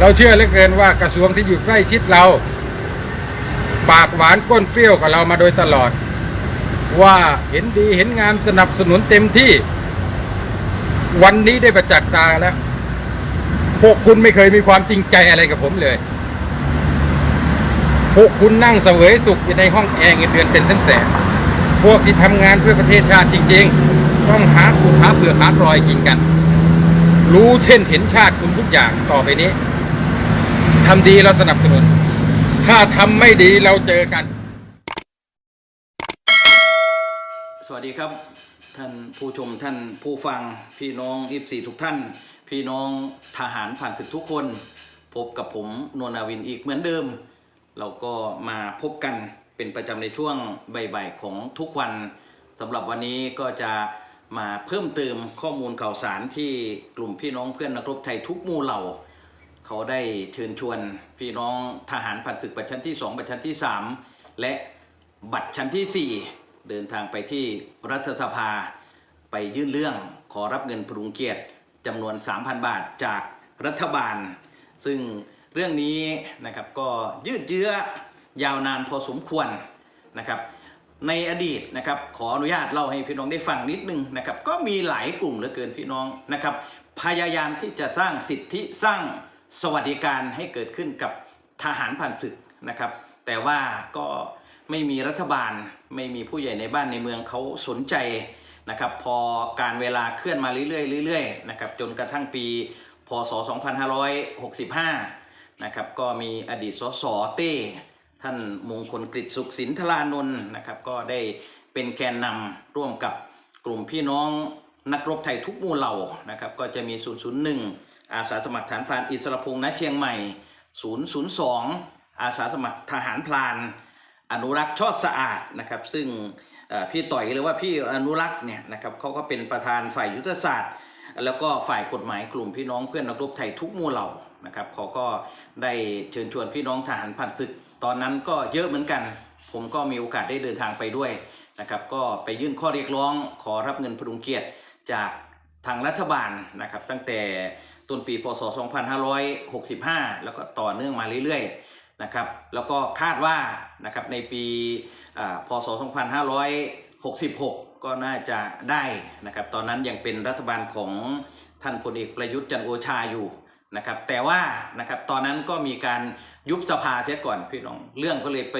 เราเชื่อเหลือเกินว่ากระทรวงที่อยู่ใกล้ชิดเรา ปากหวานก้นเปรี้ยวกับเรามาโดยตลอด ว่าเห็นดีเห็นงามสนับสนุนเต็มที่ วันนี้ได้ประจักษ์ตาแล้ว พวกคุณไม่เคยมีความจริงใจอะไรกับผมเลย พวกคุณนั่งเสวยสุขอยู่ในห้องแอร์เงินเดือนเป็นแสนแสนพวกที่ทำงานเพื่อประเทศชาติจริง ๆ ต้องหาขุดหาเปลือกหารอยกินกัน รู้เช่นเห็นชาติคุณทุกอย่างต่อไปนี้ ทำดีเราสนับสนุน ถ้าทำไม่ดีเราเจอกัน สวัสดีครับ ท่านผู้ชมท่านผู้ฟังพี่น้องอีสี่ทุกท่าน พี่น้องทหารผ่านศึกทุกคน พบกับผมนวลนาวินอีกเหมือนเดิม เราก็มาพบกันเป็นประจำในช่วงบ่ายๆของทุกวันสำหรับวันนี้ก็จะมาเพิ่มเติมข้อมูลข่าวสารที่กลุ่มพี่น้องเพื่อนนักรบไทยทุกหมู่เหล่า เขาได้เชิญชวนพี่น้องทหารผ่านศึกบัตรชั้นที่ 2 บัตรชั้นที่ 3 และบัตรชั้นที่ 4 เดินทางไปที่รัฐสภา ไปยื่นเรื่องขอรับเงินปรุงเกียรติจำนวน 3,000 บาทจากรัฐบาล ซึ่งเรื่องนี้นะครับก็ยืดเยื้อยาวนานพอสมควรนะครับในอดีตนะครับขออนุญาตเล่าให้พี่น้องได้ฟังนิดนึงนะครับก็มีหลายกลุ่มเหลือเกินพี่น้องนะครับพยายามที่จะสร้างสิทธิสร้าง สวัสดิการให้เกิดขึ้นกับทหารผ่านศึกนะครับ แต่ว่าก็ไม่มีรัฐบาลไม่มีผู้ใหญ่ในบ้านในเมืองเขาสนใจนะครับ พอการเวลาเคลื่อนมาเรื่อยๆเรื่อยๆนะครับจนกระทั่งปี พศ 2565 นะครับก็มีอดีตสสเต้ท่านมงคลกฤษสุขสินทรานนท์นะครับก็ได้เป็นแกนนำร่วมกับกลุ่มพี่น้องนักรบไทยทุกหมู่เหล่านะครับก็จะมี 001 อาสาสมัครฐานพรานอิสรพงษ์ณเชียงใหม่ 002 อาสาสมัครทหารพราน อนุรักษ์ชอบสะอาดนะครับ ซึ่งพี่ต่อยหรือว่าพี่อนุรักษ์เนี่ยนะครับเขาก็เป็นประธานฝ่ายยุทธศาสตร์ แล้วก็ฝ่ายกฎหมายกลุ่มพี่น้องเพื่อนนักรบไทยทุกหมู่เหล่านะครับเขาก็ได้เชิญชวนพี่น้องทหารผ่านศึก ตอนนั้นก็เยอะเหมือนกัน ผมก็มีโอกาสได้เดินทางไปด้วยนะครับก็ไปยื่นข้อเรียกร้องขอรับเงินพดุงเกียรติจากทางรัฐบาลนะครับตั้งแต่ ต้นปีพศ 2565 แล้วก็ต่อเนื่องมาเรื่อยๆนะครับแล้วก็คาดว่านะครับในปีพศ 2566 ก็น่าจะได้นะครับตอนนั้นยังเป็นรัฐบาลของท่านพลเอกประยุทธ์จันโอชาอยู่นะครับแต่ว่านะครับตอนนั้นก็มีการยุบสภาเสียก่อนพี่น้องเรื่องก็เลยไป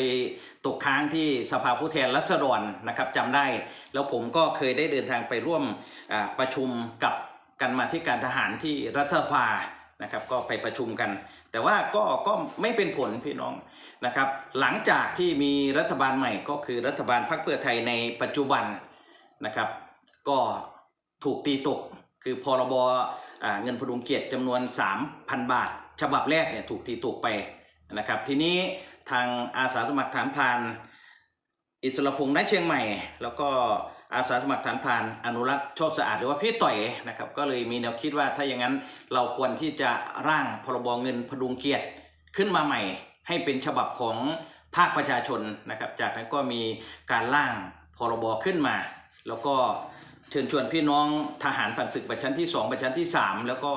ตกค้างที่สภาผู้แทนรัษฎรนะครับจำได้ แล้วผมก็เคยได้เดินทางไปร่วมประชุมกับ กันมาที่การทหารที่รัฐสภานะครับก็ไปประชุมกัน แต่ว่าก็ก็ไม่เป็นผลพี่น้องนะครับ หลังจากที่มีรัฐบาลใหม่ก็คือรัฐบาลพรรคเพื่อไทยในปัจจุบันนะครับ ก็ถูกตีตกคือพรบเงินพดุงเกียรติจำนวน 3,000 บาท ฉบับแรกเนี่ยถูกตีตกไปนะครับ ทีนี้ทางอาสาสมัครฐานพานอิสระพงษ์ณเชียงใหม่ แล้วก็ อาสาสมัครฐานพรานอนุรักษ์ชอบสะอาดหรือว่าพี่ต่อยนะครับก็เลยมีแนวคิดว่าถ้าอย่างนั้นเราควรที่จะร่างพรบเงินพดุงเกียรติขึ้นมาใหม่ ให้เป็นฉบับของภาคประชาชนนะครับ จากนั้นก็มีการร่างพรบขึ้นมา แล้วก็เชิญชวนพี่น้องทหารผ่านศึกบัตรชั้นที่ 2 บัตรชั้นที่ 3 แล้วก็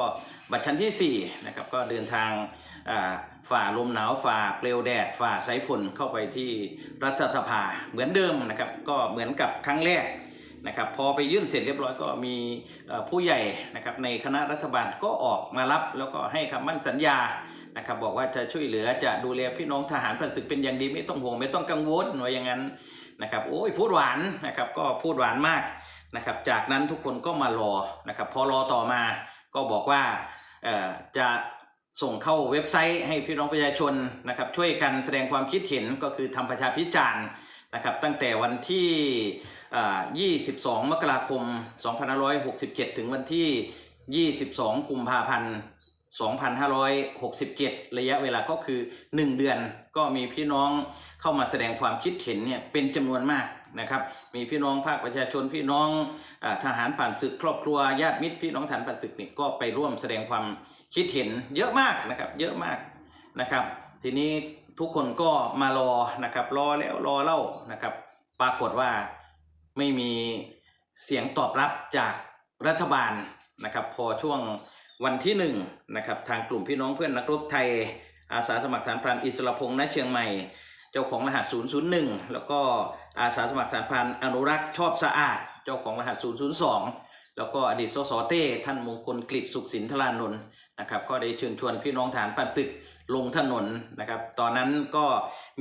บัตรชั้นที่4นะครับก็เดินทางอ่า ฝ่าลมหนาวฝ่าเปลวแดดฝ่าสายฝนเข้าไปที่รัฐสภาเหมือนเดิมนะครับก็เหมือนกับครั้งแรกนะครับพอไปยื่นเสร็จเรียบร้อยก็มีผู้ใหญ่นะครับในคณะรัฐบาลก็ออกมารับแล้วก็ให้คำมั่นสัญญานะครับบอกว่าจะช่วยเหลือจะดูแลพี่น้องทหารผ่านศึกเป็นอย่างดีไม่ต้องห่วงไม่ต้องกังวลว่าอย่างนั้นนะครับโอ้ยพูดหวานนะครับก็พูดหวานมากนะครับจากนั้นทุกคนก็มารอนะครับพอรอต่อมาก็บอกว่าจะ ส่งเข้าเว็บไซต์ให้พี่น้องประชาชนนะครับช่วยกันแสดงความคิดเห็นก็คือทำประชาพิจารณ์นะครับตั้งแต่วันที่ 22 มกราคม 2567 ถึงวันที่ 22 กุมภาพันธ์ 2567 ระยะเวลาก็คือ 1 เดือนก็มีพี่น้องเข้ามาแสดงความคิดเห็นเนี่ยเป็นจำนวนมากนะครับมีพี่น้องภาคประชาชนพี่น้องอทหารผ่านศึกครอบครัวญาติมิตรพี่น้องทหารผ่านศึกนี่ก็ไปร่วมแสดงความ คิดเห็นเยอะมากนะครับเยอะมากนะครับ ทีนี้ทุกคนก็มารอนะครับรอแล้วรอเล่านะครับ ปรากฏว่าไม่มีเสียงตอบรับจากรัฐบาลนะครับ พอช่วงวันที่หนึ่งนะครับทางกลุ่มพี่น้องเพื่อนนักรบไทย อาสาสมัครฐานพรานอิสระพงษ์ณเชียงใหม่ เจ้าของรหัส 001 แล้วก็อาสาสมัครฐานพรานอนุรักษ์ชอบสะอาด เจ้าของรหัส 002 แล้วก็อดีตสสเต้ท่านมงคลกฤษสุขสินทรานนท์ นะครับก็ได้เชิญชวนพี่น้องฐานปันศึกลงถนนนะครับ ตอนนั้นก็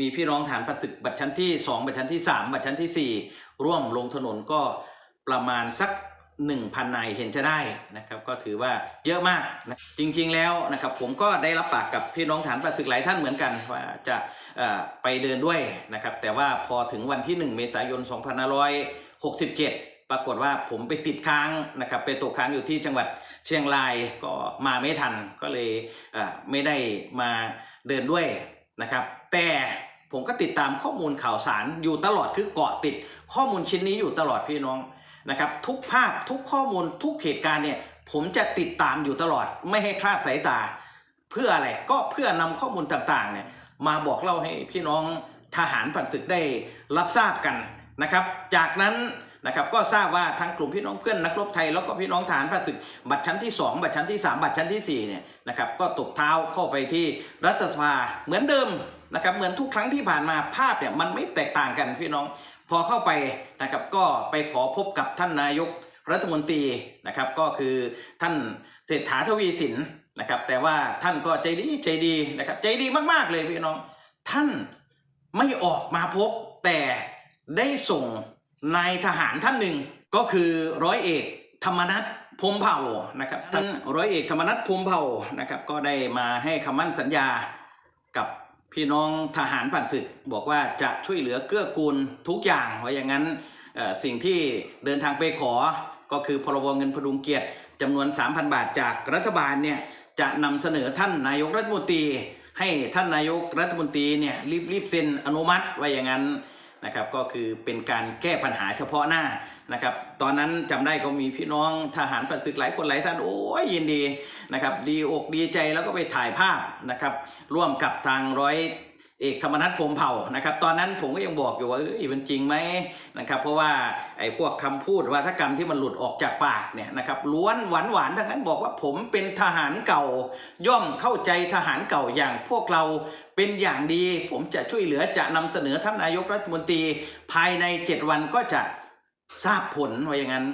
มีพี่น้องฐานปันศึกบัตรชั้นที่ 2 บัตรชั้นที่ 3 บัตรชั้นทีสี่ 4 ร่วมลงถนนก็ประมาณสัก 1,000นายเห็นจะได้นะครับก็ถือว่าเยอะมากนะจริงๆแล้วนะครับผมก็ได้รับปากกับพี่น้องฐานปันศึกหลายท่านเหมือนกันว่าจะไปเดินด้วยนะครับแต่ว่าพอถึงวันที่ 1 เมษายน 2567 ปรากฏว่าผมไปติดค้างนะครับไปตกค้างอยู่ที่จังหวัดเชียงรายก็มาไม่ทันก็เลยไม่ได้มาเดินด้วยนะครับ แต่ผมก็ติดตามข้อมูลข่าวสารอยู่ตลอดคือเกาะติดข้อมูลชิ้นนี้อยู่ตลอดพี่น้องนะครับทุกภาพทุกข้อมูลทุกเหตุการณ์เนี่ยผมจะติดตามอยู่ตลอดไม่ให้คลาดสายตา เพื่ออะไรก็เพื่อนำข้อมูลต่างๆเนี่ยมาบอกเล่าให้พี่น้องทหารผ่านศึกได้รับทราบกันนะครับ จากนั้น นะครับก็ทราบว่าทางกลุ่มพี่น้องเพื่อนนักรบไทยแล้วก็พี่น้องทหารผ่านศึกบัตรชั้นที่ 2 บัตรชั้นที่ 3 บัตรชั้นที่4เนี่ยนะครับก็ตบเท้าเข้าไปที่รัฐสภาเหมือนเดิมนะครับเหมือนทุกครั้งที่ผ่านมาภาพเนี่ยมันไม่แตกต่างกันพี่น้อง พอเข้าไปนะครับก็ไปขอพบกับท่านนายกรัฐมนตรีนะครับก็คือท่านเศรษฐาทวีสินนะครับแต่ว่าท่านก็ใจดีใจดีนะครับใจดีมากๆเลยพี่น้อง ท่านไม่ออกมาพบแต่ได้ส่ง นายทหารท่านหนึ่งก็คือร้อยเอกธรรมนัฐพรหมเผ่านะครับท่านร้อยเอกธรรมนัฐพรหมเผ่านะครับก็ได้มาให้คำมั่นสัญญากับพี่น้องทหารผ่านศึก บอกว่าจะช่วยเหลือเกื้อกูลทุกอย่างว่าอย่างนั้นเอ่อสิ่งที่เดินทางไปขอก็คือพรบเงินพดุงเกียรติจำนวน 3,000 บาทจากรัฐบาลเนี่ยจะนำเสนอท่านนายกรัฐมนตรี ให้ท่านนายกรัฐมนตรีเนี่ยรีบรีบเซ็นอนุมัติว่าอย่างนั้น นะครับก็คือเป็นการแก้ปัญหาเฉพาะหน้านะครับตอนนั้นจำได้ก็มีพี่น้องทหารผ่านศึกหลายคนหลายท่านโอ้ยยินดีนะครับดีอกดีใจแล้วก็ไปถ่ายภาพนะครับร่วมกับทางร้อย เอกธรรมนัฐพรมเผ่านะครับ ตอนนั้นผมก็ยังบอกอยู่ว่าเอ้ยมันจริงไหมนะครับ เพราะว่าไอ้พวกคำพูดวาทกรรมที่มันหลุดออกจากปากเนี่ยนะครับล้วนหวานหวานๆทั้งนั้นบอกว่าผมเป็นทหารเก่า ย่อมเข้าใจทหารเก่าอย่างพวกเราเป็นอย่างดี ผมจะช่วยเหลือจะนำเสนอท่านนายกรัฐมนตรี ภายใน 7 วันก็จะทราบผลว่าอย่างนั้น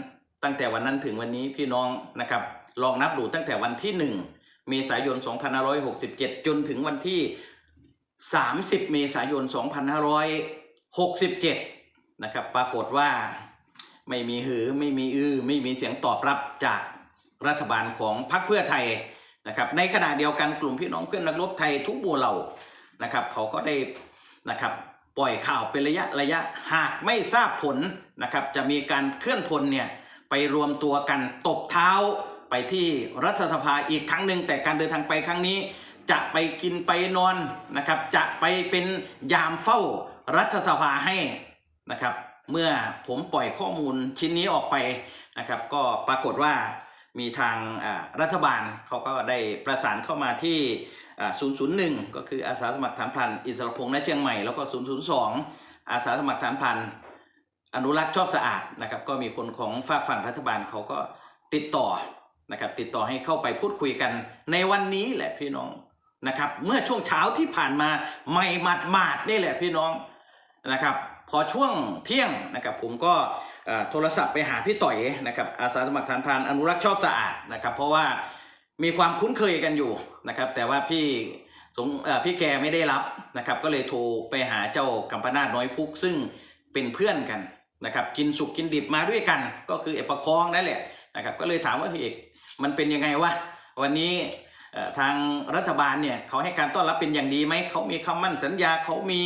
ตั้งแต่วันนั้นถึงวันนี้พี่น้องนะครับ ลองนับดูตั้งแต่วันที่ 1 เมษายน 2567 จนถึงวันที่ 30 เมษายน 2567 นะครับ ปรากฏว่าไม่มีหือไม่มีอือไม่มีเสียงตอบรับจากรัฐบาลของพรรคเพื่อไทยนะครับ ในขณะเดียวกันกลุ่มพี่น้องเพื่อนนักรบไทยทุกหมู่เหล่านะครับเขาก็ได้นะครับปล่อยข่าวเป็นระยะระยะหากไม่ทราบผลนะครับจะมีการเคลื่อนพลเนี่ยไปรวมตัวกันตบเท้าไปที่รัฐสภาอีกครั้งหนึ่งแต่การเดินทางไปครั้งนี้ จะไปกินไปนอนนะครับ จะไปเป็นยามเฝ้ารัฐสภาให้นะครับ เมื่อผมปล่อยข้อมูลชิ้นนี้ออกไปนะครับ ก็ปรากฏว่ามีทางอ่ารัฐบาลเขาก็ได้ประสานเข้ามาที่อ่า001 ก็คืออาสาสมัครฐานพันอิสรพงษ์ณเชียงใหม่แล้วก็ 002 อาสาสมัครฐานพันอนุรักษ์ชอบสะอาดนะครับ ก็มีคนของฝากฝั่งรัฐบาลเขาก็ติดต่อนะครับติดต่อให้เข้าไปพูดคุยกันในวันนี้แหละพี่น้อง นะครับเมื่อช่วงเช้าที่ผ่านมาไม่หมาดหมาดๆนี่แหละพี่น้องนะครับพอช่วงเที่ยงนะครับผมก็โทรศัพท์ไปหาพี่ต่อยนะครับอาสาสมัครฐานพานอนุรักษ์ชอบสะอาดนะครับเพราะว่ามีความคุ้นเคยกันอยู่นะครับแต่ว่าพี่สงพี่แกไม่ได้รับนะครับก็เลยโทรไปหาเจ้ากัมปนาตน้อยพุกซึ่งเป็นเพื่อนกันนะครับกินสุกกินดิบมาด้วยกัน ก็คือเอกประคองนั่นแหละนะครับก็เลยถามว่าเฮ้ยเอกมันเป็นยังไงวะวันนี้ ทางรัฐบาลเนี่ยเขาให้การต้อนรับเป็นอย่างดีไหมเขามีคำมั่นสัญญาเขามี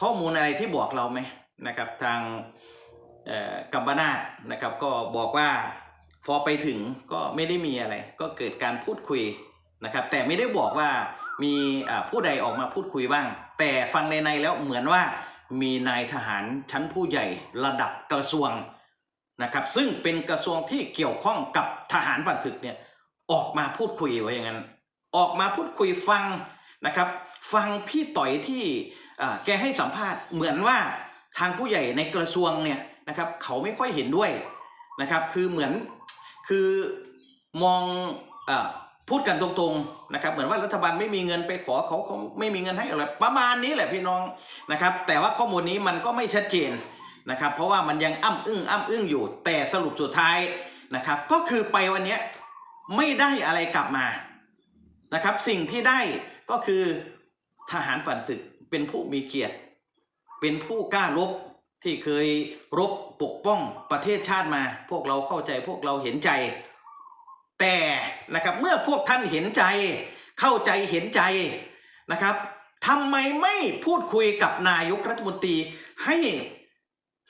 ข้อมูลอะไรที่บอกเราไหมนะครับ ทางกัมปนาตนะครับ ก็บอกว่าพอไปถึงก็ไม่ได้มีอะไร ก็เกิดการพูดคุยนะครับ แต่ไม่ได้บอกว่ามีผู้ใดออกมาพูดคุยบ้าง แต่ฟังในในแล้วเหมือนว่ามีนายทหารชั้นผู้ใหญ่ระดับกระทรวงนะครับ ซึ่งเป็นกระทรวงที่เกี่ยวข้องกับทหารผ่านศึกเนี่ย ออกมาพูดคุยไว้อย่างนั้น ออกมาพูดคุยฟังนะครับ ฟังพี่ต่อยที่แกให้สัมภาษณ์เหมือนว่าทางผู้ใหญ่ในกระทรวงเนี่ยนะครับ เขาไม่ค่อยเห็นด้วยนะครับ คือเหมือนคือมองอพูดกันตรงๆนะครับ เหมือนว่ารัฐบาลไม่มีเงินไปขอเขาเขาไม่มีเงินให้อะไรประมาณนี้แหละพี่น้องนะครับ แต่ว่าข้อมูลนี้มันก็ไม่ชัดเจนนะครับ เพราะว่ามันยังอ้ำอึ้งอ้ำอึ้งอยู่ แต่สรุปสุดท้ายนะครับ ก็คือไปวันนี้ ไม่ได้อะไรกลับมานะครับ สิ่งที่ได้ก็คือทหารปันศึกเป็นผู้มีเกียรติ เป็นผู้กล้ารบที่เคยรบปกป้องประเทศชาติมา พวกเราเข้าใจพวกเราเห็นใจ แต่นะครับเมื่อพวกท่านเห็นใจ เข้าใจเห็นใจนะครับทำไมไม่พูดคุยกับนายกรัฐมนตรีให้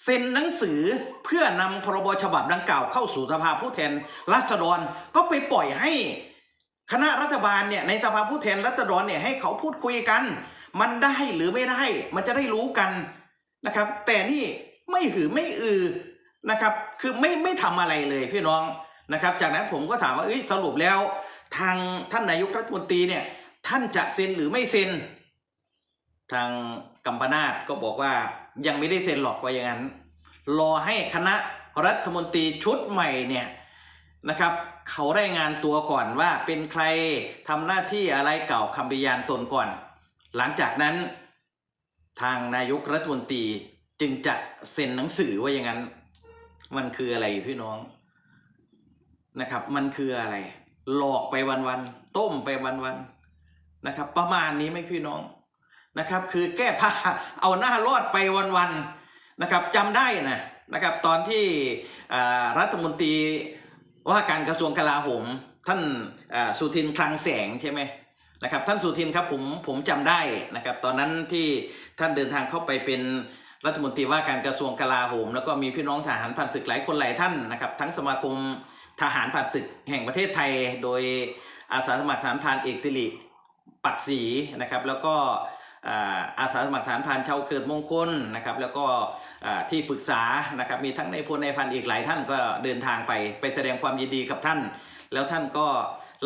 เซ็นหนังสือเพื่อนำพรบฉบับดังกล่าวเข้าสู่สภาผู้แทนราษฎรก็ไปปล่อยให้คณะรัฐบาลเนี่ยในสภาผู้แทนราษฎรเนี่ยให้เขาพูดคุยกัน มันได้หรือไม่ได้มันจะได้รู้กันนะครับ แต่นี่ไม่หือไม่อือนะครับ คือไม่ไม่ทำอะไรเลยพี่น้องนะครับ จากนั้นผมก็ถามว่าเอ้ยสรุปแล้ว ทางท่านนายกรัฐมนตรีเนี่ย ท่านจะเซ็นหรือไม่เซ็น ทางกัมปนาตก็บอกว่า ยังไม่ได้เซ็นหรอกว่าอย่างนั้น รอให้คณะรัฐมนตรีชุดใหม่เนี่ยนะครับเขาได้งานตัวก่อนว่าเป็นใครทำหน้าที่อะไรเก่าคำพยานตนก่อน หลังจากนั้น ทางนายกรัฐมนตรีจึงจะเซ็นหนังสือว่าอย่างนั้น มันคืออะไรพี่น้องนะครับ มันคืออะไร หลอกไปวันๆต้มไปวันๆนะครับ ประมาณนี้ไหมพี่น้อง นะครับ คือแก้ผ้าเอาหน้ารอดไปวันๆนะครับจำได้นะนะครับตอนที่รัฐมนตรีว่าการกระทรวงกลาโหม ท่านสุทินคลังแสงใช่ไหมนะครับท่านสุทินครับผมผมจำได้นะครับตอนนั้นที่ท่านเดินทางเข้าไปเป็นรัฐมนตรีว่าการกระทรวงกลาโหม แล้วก็มีพี่น้องทหารผ่านศึกหลายคนหลายท่านนะครับทั้งสมาคมทหารผ่านศึกแห่งประเทศไทย โดยอาสาสมัครทหารพรานเอกสิริปักศรีนะครับแล้วก็ อาสาสมัครทหารพรานชาวเกิดมงคลนะครับแล้วก็ที่ปรึกษานะครับมีทั้งในพลในพันอีกหลายท่านก็เดินทางไปไปแสดงความยินดีกับท่าน แล้วท่านก็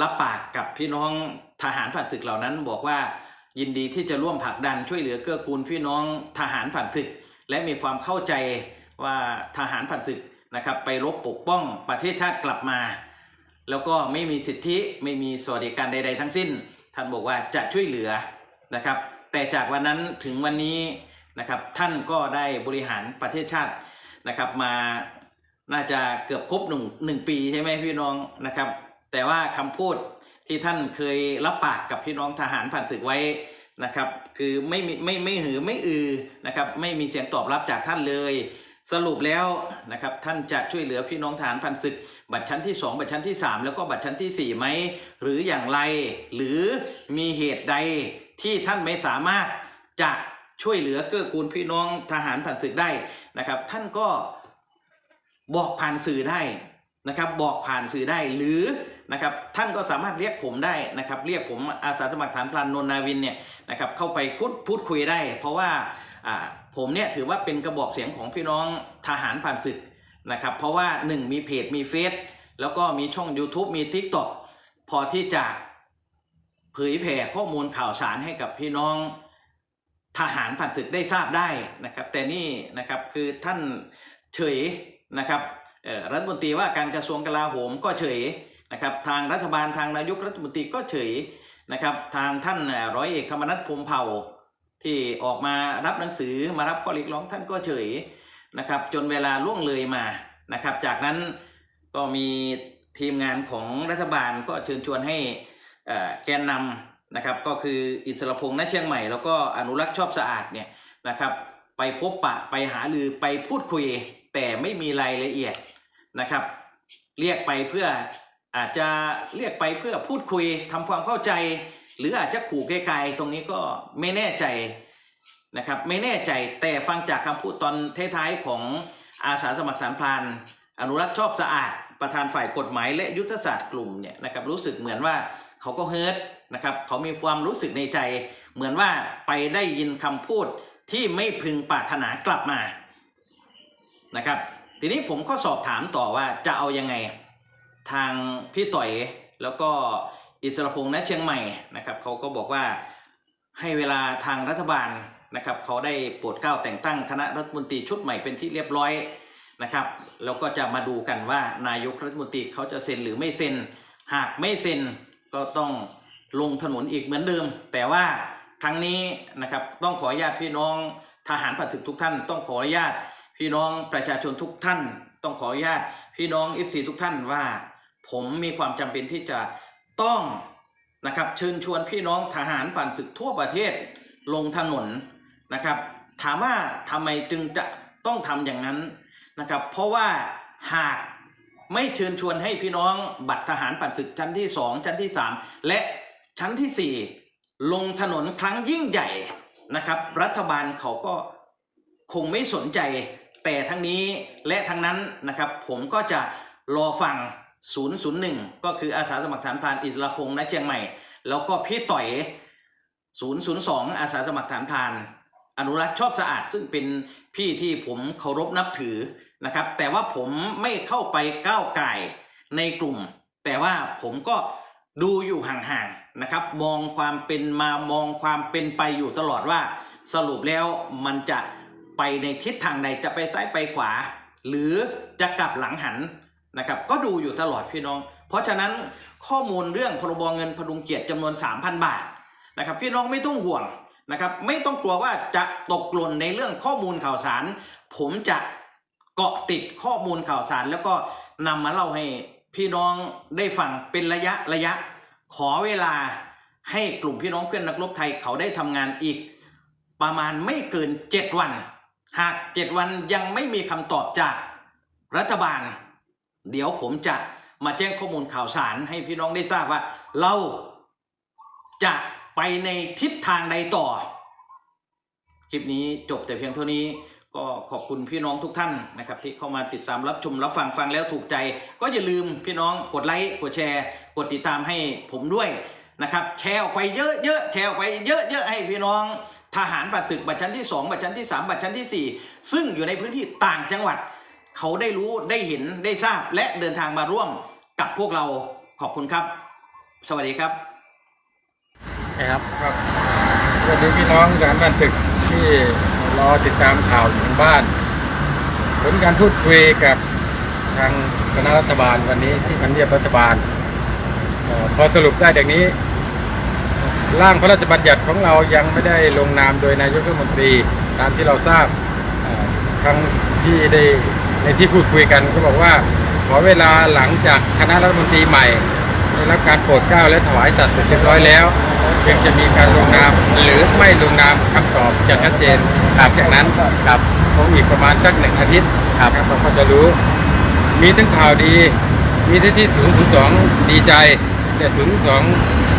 รับปากกับพี่น้องทหารผ่านศึกเหล่านั้น บอกว่ายินดีที่จะร่วมผลักดันช่วยเหลือเกื้อกูลพี่น้องทหารผ่านศึก และมีความเข้าใจว่าทหารผ่านศึกนะครับไปรบปกป้องประเทศชาติกลับมา แล้วก็ไม่มีสิทธิไม่มีสวัสดิการใด ๆ ทั้งสิ้น ท่านบอกว่าจะช่วยเหลือนะครับ แต่จากวันนั้นถึงวันนี้นะครับท่านก็ได้บริหารประเทศชาตินะครับมาน่าจะเกือบครบหนึ่งหนึ่งปีใช่ไหมพี่น้องนะครับ แต่ว่าคำพูดที่ท่านเคยรับปากกับพี่น้องทหารผ่านศึกไว้นะครับ คือไม่มีไม่ไม่หือไม่อือนะครับไม่มีเสียงตอบรับจากท่านเลย สรุปแล้วนะครับท่านจะช่วยเหลือพี่น้องทหารผ่านศึก บัตรชั้นที่ 2 บัตรชั้นที่ 3 แล้วก็บัตรชั้นที่4ไหมหรืออย่างไร หรือมีเหตุใด ที่ท่านไม่สามารถจะช่วยเหลือเกื้อกูลพี่น้องทหารผ่านศึกได้นะครับ ท่านก็บอกผ่านสื่อได้นะครับบอกผ่านสื่อได้หรือนะครับท่านก็สามารถเรียกผมได้นะครับเรียกผมอาสาสมัครฐานพลานนนนาวินเนี่ยนะครับเข้าไปพูดพูดคุยได้ เพราะว่าอ่าผมเนี่ยถือว่าเป็นกระบอกเสียงของพี่น้องทหารผ่านศึกนะครับเพราะว่า 1 มีเพจมีเฟซแล้วก็มีช่อง YouTube มี TikTok พอที่จะ เผยแผ่ข้อมูลข่าวสารให้กับพี่น้องทหารผ่านศึกได้ทราบได้นะครับ แต่นี่นะครับคือท่านเฉยนะครับรัฐมนตรีว่าการกระทรวงกลาโหมก็เฉยนะครับ ทางรัฐบาลทางนายกรัฐมนตรีก็เฉยนะครับ ทางท่านร้อยเอกธรรมนัฐพรมเผ่าที่ออกมารับหนังสือมารับข้อเรียกร้องท่านก็เฉยนะครับจนเวลาล่วงเลยมานะครับ จากนั้นก็มีทีมงานของรัฐบาลก็เชิญชวนให้ แกนนำนะครับก็คืออิสระพงษ์ณเชียงใหม่ แล้วก็อนุรักษ์ชอบสะอาดเนี่ยนะครับไปพบปะไปหารือไปพูดคุย แต่ไม่มีรายละเอียดนะครับ เรียกไปเพื่ออาจจะเรียกไปเพื่อพูดคุยทำความเข้าใจ หรืออาจจะขู่ไกลๆตรงนี้ก็ไม่แน่ใจนะครับไม่แน่ใจแต่ฟังจากคำพูดตอนท้ายๆของอาสาสมัครฐานพรานอนุรักษ์ชอบสะอาด ประธานฝ่ายกฎหมายและยุทธศาสตร์กลุ่มเนี่ยนะครับรู้สึกเหมือนว่า เขาก็เฮิร์ตนะครับเขามีความรู้สึกในใจ เหมือนว่าไปได้ยินคำพูดที่ไม่พึงปรารถนากลับมานะครับ ทีนี้ผมก็สอบถามต่อว่าจะเอายังไง ทางพี่ต่อยแล้วก็อิสรพงษ์ณเชียงใหม่นะครับเขาก็บอกว่าให้เวลาทางรัฐบาลนะครับเขาได้โปรดเกล้าแต่งตั้งคณะรัฐมนตรีชุดใหม่เป็นที่เรียบร้อยนะครับแล้วก็จะมาดูกันว่านายกรัฐมนตรีเขาจะเซ็นหรือไม่เซ็น หากไม่เซ็น ก็ต้องลงถนนอีกเหมือนเดิม แต่ว่าครั้งนี้นะครับต้องขออนุญาตพี่น้องทหารผ่านศึกทุกท่าน ต้องขออนุญาตพี่น้องประชาชนทุกท่าน ต้องขออนุญาตพี่น้อง FC ทุกท่านว่า ผมมีความจำเป็นที่จะต้องนะครับเชิญชวนพี่น้องทหารผ่านศึกทั่วประเทศลงถนนนะครับ ถามว่าทำไมจึงจะต้องทำอย่างนั้นนะครับ เพราะว่าหาก ไม่เชิญชวนให้พี่น้องบัตรทหารผ่านศึกชั้นที่2ชั้นที่3และชั้นที่สี่ลงถนนครั้งยิ่งใหญ่นะครับ รัฐบาลเขาก็คงไม่สนใจ แต่ทั้งนี้และทั้งนั้นนะครับผมก็จะรอฟัง 001 ก็คืออาสาสมัครฐานพรานอิสระพงษ์ณเชียงใหม่ แล้วก็พี่ต่อย 002 อาสาสมัครฐานพรานอนุรักษ์ชอบสะอาดซึ่งเป็นพี่ที่ผมเคารพนับถือ นะครับ แต่ว่าผมไม่เข้าไปก้าวไก่ในกลุ่ม แต่ว่าผมก็ดูอยู่ห่างๆนะครับ มองความเป็นมามองความเป็นไปอยู่ตลอดว่า สรุปแล้วมันจะไปในทิศทางใดจะไปซ้ายไปขวา หรือจะกลับหลังหันนะครับก็ดูอยู่ตลอดพี่น้อง เพราะฉะนั้นข้อมูลเรื่องพรบเงินพดุงเกียรติจำนวน 3,000 บาทนะครับพี่น้องไม่ต้องห่วงนะครับไม่ต้องกลัวว่าจะตกหล่นในเรื่องข้อมูลข่าวสาร ผมจะ เกาะติดข้อมูลข่าวสาร แล้วก็นำมาเล่าให้พี่น้องได้ฟังเป็นระยะระยะ ขอเวลาให้กลุ่มพี่น้องเพื่อนนักรบไทยเขาได้ทำงานอีก ประมาณไม่เกิน 7 วัน หาก 7 วันยังไม่มีคำตอบจากรัฐบาล เดี๋ยวผมจะมาแจ้งข้อมูลข่าวสารให้พี่น้องได้ทราบว่า เราจะไปในทิศทางใดต่อ คลิปนี้จบแต่เพียงเท่านี้ ก็ขอบคุณพี่น้องทุกท่านนะครับที่เข้ามาติดตามรับชมรับฟังฟังแล้วถูกใจ ก็อย่าลืมพี่น้องกดไลค์กดแชร์ กดติดตามให้ผมด้วยนะครับแชร์ออกไปเยอะๆแชร์ออกไปเยอะๆให้พี่น้องทหารบัตรศึกบัตรชั้นที่ 2 บัตรชั้นที่ 3 บัตรชั้นทีสี่4 ซึ่งอยู่ในพื้นที่ต่างจังหวัด เขาได้รู้ได้เห็นได้ทราบและเดินทางมาร่วมกับพวกเราขอบคุณครับ สวัสดีครับครับครับสวัสดีพี่น้องทหารบ้านตึกที่ รอติดตามข่าวอยู่ทางบ้าน ผลการพูดคุยกับทางคณะรัฐบาลวันนี้ที่ทำเนียบรัฐบาลออพอสรุปได้อย่างนี้ ร่างพระราชบัญญัติของเรายังไม่ได้ลงนามโดยนายกรัฐมนตรีตามที่เราทราบทั้งที่ได้ในที่พูดคุยกันก็บอกว่าขอเวลาหลังจากคณะรัฐมนตรีใหม่ได้รับการโปรดเกล้าและถวายสัตย์เสร็จเรียบร้อยแล้ว จึงจะมีการลงนามหรือไม่ลงนามคำตอบจะชัดเจนหลังจากนั้นครับคงอีกประมาณสักหนึ่งอาทิตย์ครับเราก็จะรู้ มีทั้งข่าวดี มีทั้งที่ศูนย์ศูนย์สองดีใจ แต่ศูนย์สอง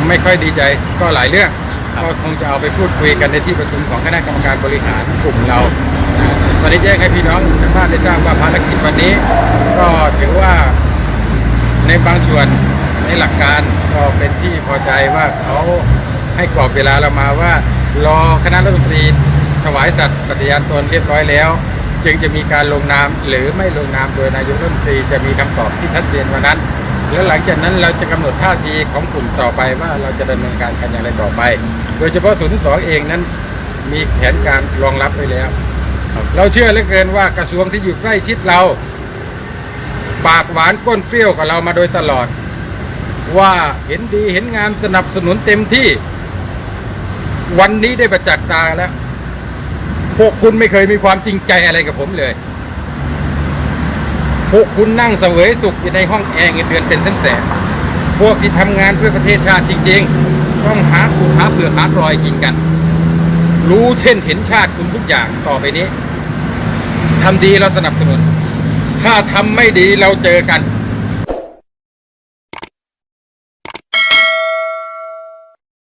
ไม่ค่อยดีใจก็หลายเรื่องก็คงจะเอาไปพูดคุยกันในที่ประชุมของคณะกรรมการบริหารกลุ่มเราอ่าวันนี้แจ้งให้พี่น้องทางบ้านได้ทราบว่าภารกิจวันนี้ ก็ถือว่าในบางส่วนในหลักการก็เป็นที่พอใจว่าเขา ให้กรอบเวลาเรามาว่า รอคณะรัฐมนตรีถวายสัตย์ปฏิญาณตนเรียบร้อยแล้ว จึงจะมีการลงนามหรือไม่ลงนามโดยนายกรัฐมนตรีจะมีคำตอบที่ชัดเจนวันนั้น แล้วหลังจากนั้นเราจะกำหนดท่าทีของกลุ่มต่อไปว่าเราจะดำเนินการกันอย่างไรต่อไป โดยเฉพาะศูนย์สองเองนั้น มีแผนการรองรับไว้แล้วเราเชื่อเหลือเกินว่ากระทรวงที่อยู่ใกล้ชิดเรา ปากหวานก้นเปรี้ยวกับเรามาโดยตลอด ว่าเห็นดีเห็นงามสนับสนุนเต็มที่ วันนี้ได้ประจักษ์ตาแล้ว พวกคุณไม่เคยมีความจริงใจอะไรกับผมเลย พวกคุณนั่งเสวยสุขอยู่ในห้องแอร์เงินเดือนเป็นแสนแสนพวกที่ทำงานเพื่อประเทศชาติจริง ๆ ต้องหาคูหาเปลือกหารอยกินกัน รู้เช่นเห็นชาติคุณทุกอย่างต่อไปนี้ทำดีเราสนับสนุน ถ้าทำไม่ดีเราเจอกัน